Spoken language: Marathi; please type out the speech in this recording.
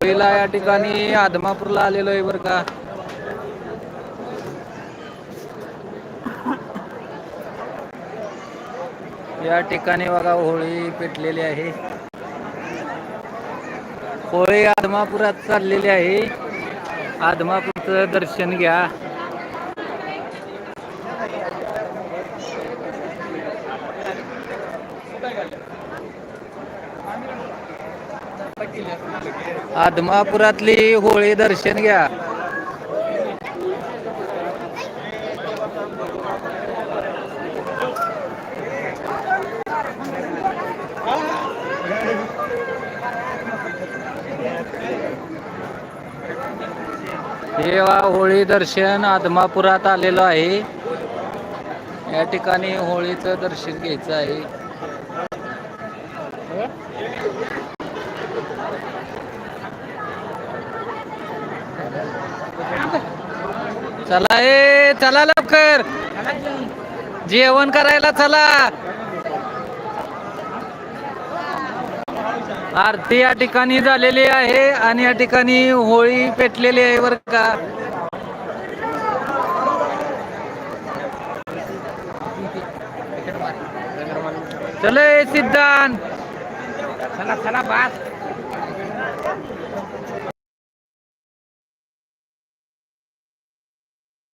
होळीला या ठिकाणी आदमापूरला आलेलो आहे बरं का. या ठिकाणी बघा होळी पेटलेली आहे. होळी आदमापुरात चाललेली आहे. आदमापूरचं दर्शन घ्या. आदमापुरातली होळी दर्शन घ्या. हे होळी दर्शन आदमापुरात आलेलो आहे. या ठिकाणी होळीचं दर्शन घ्यायचं आहे. चला ए चला लवकर. जेवण करायला चला. आरती या ठिकाणी झालेली आहे आणि या ठिकाणी होळी पेटलेली आहे बर का. चले सिद्धांत. चला चला बास. Thank you.